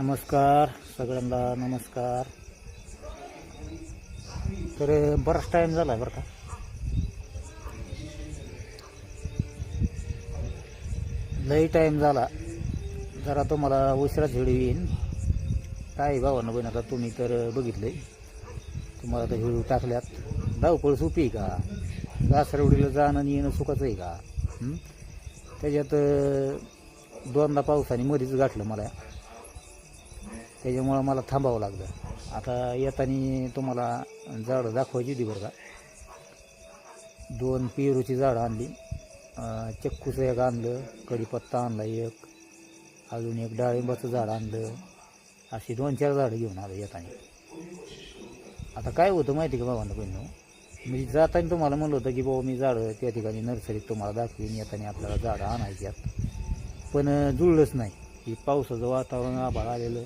नमस्कार सगळ्यांना नमस्कार. तर बराच टाईम झाला आहे बरं का? लई टाईम झाला. जरा तुम्हाला उशिरा व्हिडिओ येईन. काय भावानं बहिण आता तुम्ही तर बघितले तुम्हाला तर व्हिडिओ टाकल्यात. धावपळ सोपी आहे का? घासरवडीला जाणं आणि येणं सुखाचं आहे का? त्याच्यात दोनदा पावसाने मध्येच गाठलं मला. त्याच्यामुळं मला थांबावं लागलं. आता येताना तुम्हाला झाडं दाखवायची होती बरं का. दोन पेरूची झाडं आणली. चक्कूचं एक आणलं कढीपत्ता आणला एक अजून एक डाळिंबाचं झाड आणलं. अशी दोन चार झाडं घेऊन आलं येताना. आता काय होतं माहिती का बाबांना बहिणं मी जाताना तुम्हाला म्हणलं होतं की बाबा मी झाडं त्या ठिकाणी नर्सरीत तुम्हाला दाखवीन येताना आपल्याला झाडं आणायची आत पण जुळलंच नाही. की पावसाचं वातावरण आभाळ आलेलं.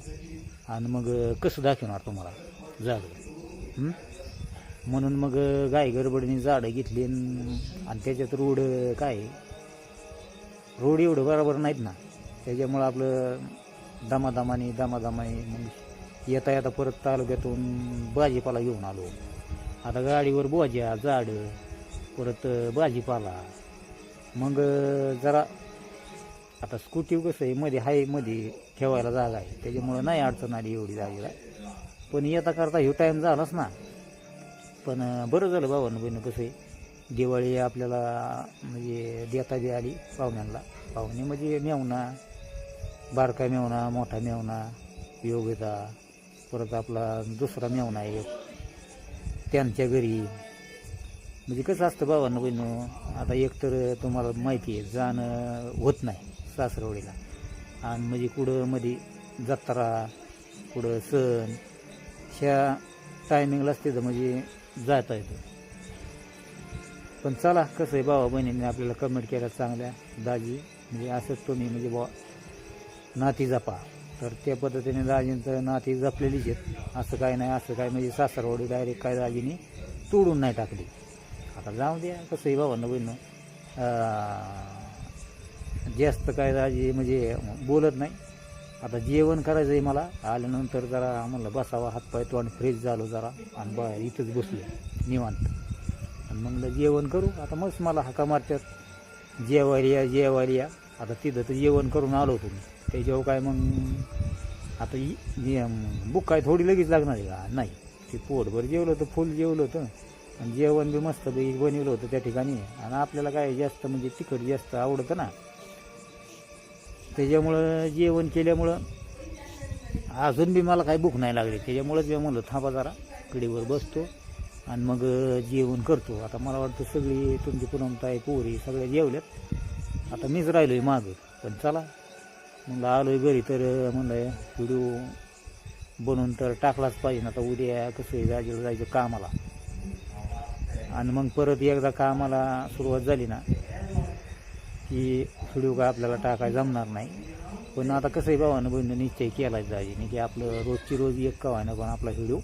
आणि मग कसं दाखवणार तुम्हाला? झाडं म्हणून मग गाय गडबडीने झाडं घेतली आणि त्याच्यात रोड काय? रोड एवढं बरोबर नाहीत ना. त्याच्यामुळं आपलं दमादमाने दमादमाने मग येता येता परत तालुक्यातून भाजीपाला घेऊन आलो. आता गाडीवर बोज्या झाडं परत भाजीपाला. मग जरा आता स्कूटी कसं आहे मध्ये हायमध्ये ठेवायला जागा आहे. त्याच्यामुळं नाही अडचण आली एवढी जागेला. पण येता करता हे टाईम झालाच ना. पण बरं झालं भावानं बहिणं कसं आहे. दिवाळी आपल्याला म्हणजे देता बी आली पाहुण्यांना. पाहुणे म्हणजे मेवणा बारका मेवणा मोठा मेवणा योगिता परत आपला दुसरा मेवणा आहे त्यांच्या घरी. म्हणजे कसं असतं भावांना बहिणं आता एकतर तुम्हाला माहिती आहे जाणं होत नाही सासरवडीला. आणि म्हणजे कुठं मध्ये जत्रा कुठं सण ह्या टायमिंगलाच तिथं म्हणजे जाता येतं. पण चला कसं आहे भावा बहिणींनी आपल्याला कमेंट केल्या चांगल्या दाजी. म्हणजे असंच तुम्ही म्हणजे बुवा नाती जपा. तर त्या पद्धतीने दाजींचं नाती जपलेलीच आहेत. असं काय नाही असं काय म्हणजे सासरवाडी डायरेक्ट काय दाजीने तोडून नाही टाकली. आता जाऊ द्या कसं आहे भावांना बहिणं जास्त काय जे म्हणजे बोलत नाही. आता जेवण करायचं आहे मला. आल्यानंतर जरा म्हणलं बसावा हातपाय तोंड फ्रेश झालो जरा. आणि बा इथंच बसलो निवांत. आणि म्हणलं जेवण करू. आता मस्त मला हाका मारतात. जेवायला या जेवायला या. आता तिथं तर जेवण करून आलो होतो मी. त्याच्यावर काय मग आता बुक काय थोडी लगेच लागणार आहे का? नाही. ते पोटभर जेवलं होतं फुल जेवलं होतं. आणि जेवण बी मस्त बनवलं होतं त्या ठिकाणी. आणि आपल्याला काय जास्त म्हणजे तिखट जास्त आवडतं ना. त्याच्यामुळं जेवण केल्यामुळं अजून बी मला काही भूक नाही लागली. त्याच्यामुळंच मी म्हणलं थांबा जरा कडीवर बसतो आणि मग जेवण करतो. आता मला वाटतं सगळी तुमची पुनमताई पोरी सगळ्या जेवल्यात. आता मीच राहिलो आहे मागं पण चला. म्हणलं आलो आहे घरी तर म्हणलं व्हिडिओ बनवून तर टाकलाच पाहिजे ना आता उद्या कसं आहे जायचं जायचं कामाला. आणि मग परत एकदा कामाला सुरुवात झाली ना की व्हिडिओ काय आपल्याला टाकायला जमणार नाही. पण आता कसं आहे भावानं बहिणीनं निश्चय केलाच दाजीने की आपलं रोजची रोज एक कवानं पण आपला व्हिडिओ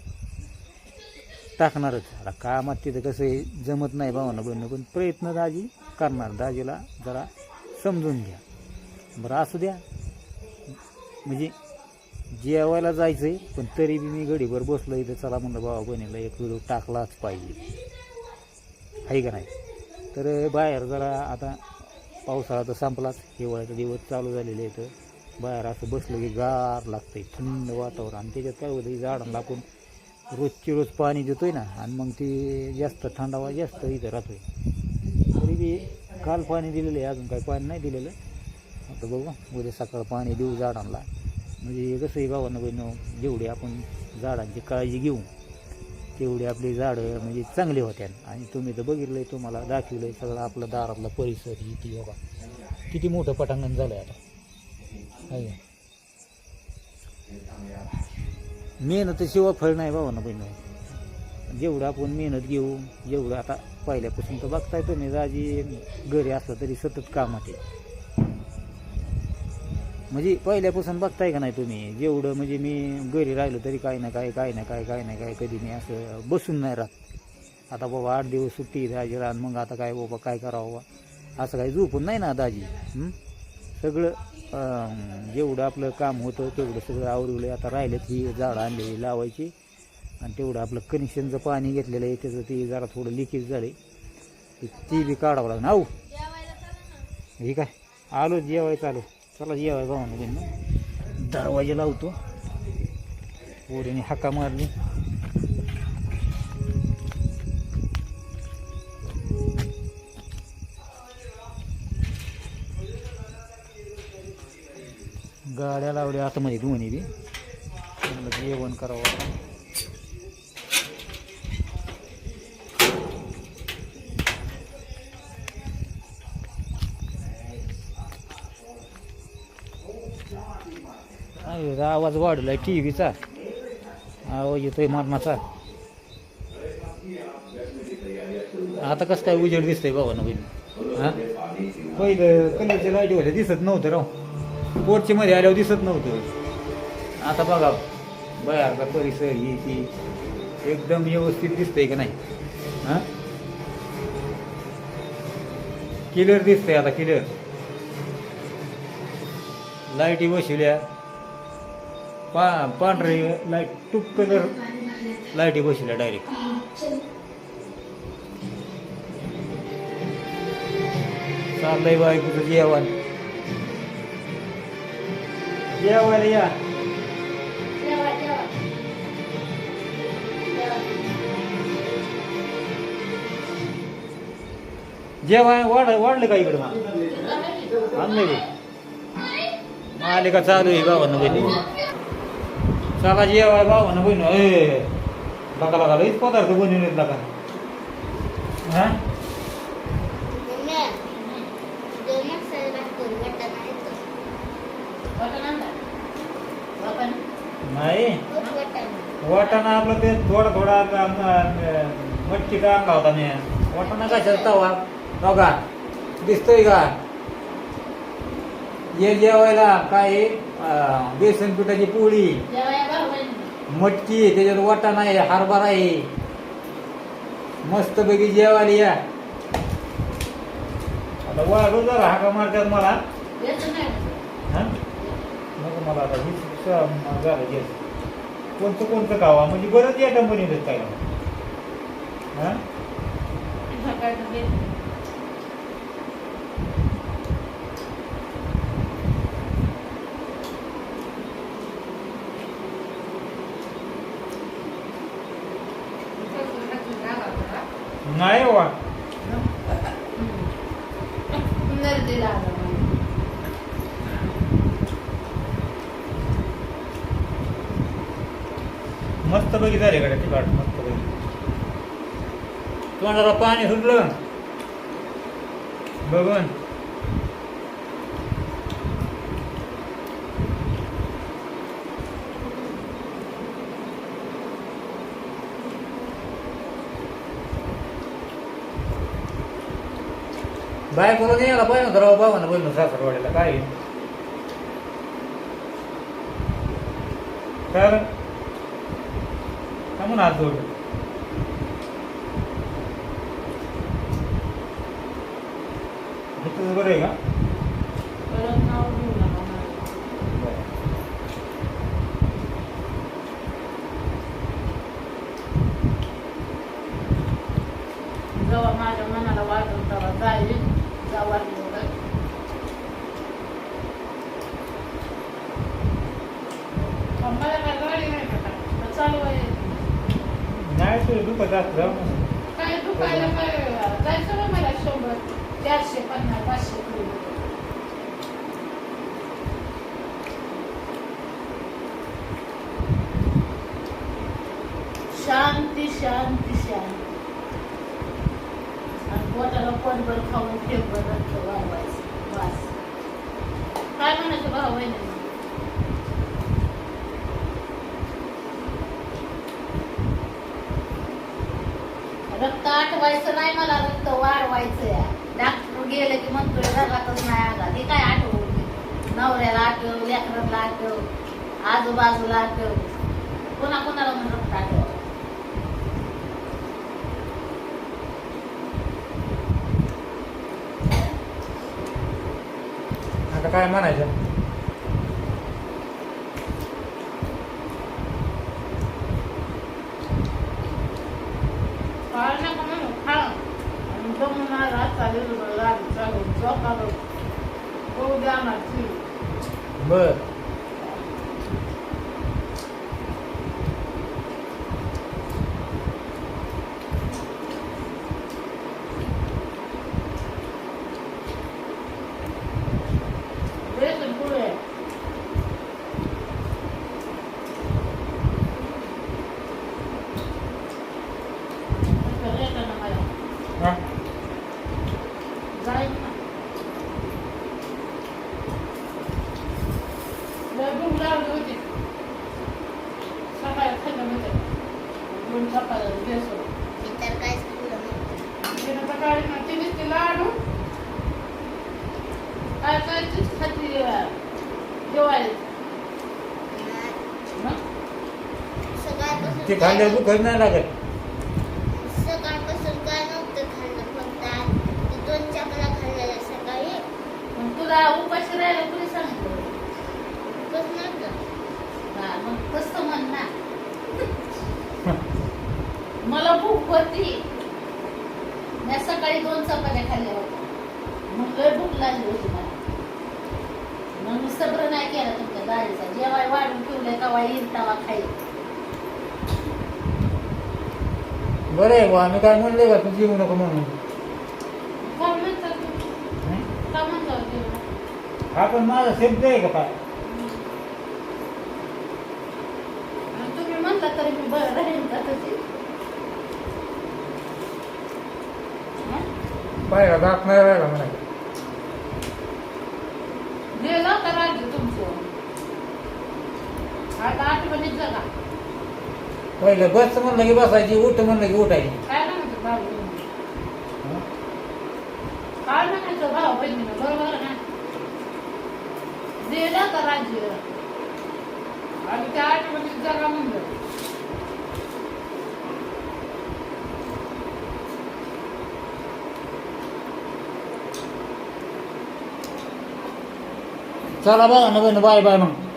टाकणारच. आता कामात तिथं कसं आहे जमत नाही भावानं बहिणं पण प्रयत्न दाजी करणार. दाजीला जरा समजून घ्या. बरं असू द्या. म्हणजे जेवायला जायचं आहे पण तरी बी मी गडीभर बसलो इथं चला म्हणलं बाबा बहिणीला एक व्हिडिओ टाकलाच पाहिजे. आहे का नाही? तर बाहेर जरा आता पावसाळा तर संपलाच. हिवाळ्याचे दिवस चालू झालेले आहेत. बाहेर असं बसलं की गार लागतंय. थंड वातावरण. आणि त्याच्यात काय होतं झाडांना आपण रोजची रोज पाणी देतोय ना आणि मग ते जास्त थंडावा जास्त इथं राहतोय. तरी बी काल पाणी दिलेलं आहे अजून काही पाणी नाही दिलेलं. आता बघू उद्या सकाळ पाणी देऊ झाडांना. म्हणजे कसंही भावांना बहिण जेवढी आपण झाडांची काळजी घेऊ तेवढी आपली झाडं म्हणजे चांगली होत्या. आणि तुम्ही तर बघितलंय तुम्हाला दाखवलंय सगळं आपलं दारातला परिसर इथे बाबा. किती मोठं पटांगण झालंय आता. आहे मेहनत शिवाय फळ नाही बाबा ना बहिण. जेवढं आपण मेहनत घेऊ जेवढं आता पहिल्यापासून तर बघताय तुम्ही राजी घरी असलं तरी सतत कामात आहे म्हणजे पहिल्यापासून बघताय का नाही तुम्ही? जेवढं म्हणजे मी घरी राहिलो तरी काय ना काय काय ना काय काय ना काय कधी मी असं बसून नाही राहत. आता बाबा आठ दिवस सुट्टी दाजी राहत मग आता काय बाबा काय करावं बा? असं काही झोपून नाही ना दाजी? सगळं जेवढं आपलं काम होतं तेवढं सगळं आवरवलं आता राहिलेत ही झाडं आणलेली लावायची. आणि तेवढं आपलं कनेक्शनचं पाणी घेतलेलं आहे त्याचं ते जरा थोडं लिकेज झालं आहे ती बी काढावं लागेल. आऊ हे काय? आलो जेवाय चालू. चला जेवाय भावाने त्यांना. दरवाजे लावतो. पोरीने हाका मारली. गाड्या लावल्या आतमध्ये दोन्ही बी. जेवण करावं. आता. आवाज आवाज वाढलाय टी व्हीचा आवाज येतोय मरणाचा. आता कसं काय उजेड दिसतंय बाबा ना बहिणी. हा? पहिलं कलरचे लाईटी वगैरे दिसत नव्हतं राव. पोर्ची मध्ये आल्यावर दिसत नव्हतं. आता बघा बया परिसर ही ती. एकदम व्यवस्थित दिसतंय का नाही? हा? क्लिअर दिसतंय आता क्लिअर लाईटी बसवल्या. पा पांढरे लाइट टूप कलर लाईटी बसल्या डायरेक्ट चाललंय बायकोचं जेवण? जेवायला या. जेवाय वाढ वाढलं का इकडं मग? आणलंय आले का चालू आहे बाबांना बहिणी चला जेवाय बाबांना बहिणी. ए लका बघा लईच पदार्थ बनवलेत लका हा? नाही. वाटाणा आपलं ते थोडा थोडा मटकी का आणला होता मी. वाटाणा कशाचा तवा? बघा दिसतोय का? ये जेवायला काय? अं, बेसन पिठाची पोळी मटकी आहे, त्याच्यात वाटाणा आहे हरभरा आहे. मस्त पैकी जेवायला या. आता वाढू जरा हाका मारतात मला? हा? नको मला आता स- झालं गॅस कोणतं कोणतं खावा? म्हणजे बरंच या कंपनीत काय हा? नाही वा मस्त पैकी झाले कडे तिकाट मस्त पैकी तोंडाला पाणी सुटलं. बघून. बाय करून यायला पाहिजे होतं राव बाबांना बोलणं सासरवाडीला काय? आहे? तर का म्हणून हात जोड. बरं आहे का? जेव्हा माझ्या मनाला वाटत तेव्हा जाईल जेव्हा मला काय गाडी नाही का काय? चालू आहे नाही तुझं काय दुखायला काय जायचं ना मला शंभर चारशे पन्नास पाचशे शांती शांती शांती आणि पोटाला पोटभर खाऊन फेकभर रक्त वाढवायचं बस काय म्हणायचं भाव बहिणी रक्त आठवायचं नाही मला रक्त वाढवायचं या डॉक्टर गेलं की म्हणतोय घरातच नाही आला. ते काय आठवू? नवऱ्याला आठव लेकराला आठव आजूबाजूला आठव. कोणा कोणाला म्हणून रक्त आठव? आता काय म्हणायचं आता लिहिलं गाडी चालवून चौकावर होऊ द्या ना ती. बर बेसन पुढे मला हा जाईल ना लय भूक लागली होती सकाळी खाल्लं होतं दोन चपात्या बेसन इतर काहीच खाल्लं नव्हतं. तिनं सकाळी ना तिनेच ते लाडू काय काय तीच खाती जेवायला नाही. मग सकाळपासून ते नाही लागत. सकाळपासून काय नव्हतं खाल्लं फक्त आज ते दोन चकल्या खाल्लेल्या सकाळी. मग तुला उपाशी राहायला कुणी सांगितलं? उपवास नव्हतं. हा, मग तसं म्हण ना. मला भूक होती. मी सकाळी दोन चपात्या खाल्ल्या होत्या. मग लय भूक लागली होती मला. मग मी सब्र नाही केला तुमच्या दारीचा जेवाय वाढून ठेवलंय कवा येईल तवा खाईल. बरं आहे बुवा आम्ही काय म्हणले का तू जेवू नको म्हणून का म्हणतात तुम्ही? हं? का म्हणतात जेवण? हा पण माझा शब्द आहे का काय तरी? पाहिला दात नाही राहिला म्हणा गेलं का राज्य तुमचं आता आठवणीत जगा पहिलं बस म्हणलं की बसायची उठ म्हणलं की उठायची. काय म्हणायचं भाऊ बहिणी? काय म्हणायचं भाऊ बहिणीनं? बरोबर ना? दिलं का राज्य आणि त्या आठवणीत जगा म्हणलं. चला बघा ना बाय बाय मग.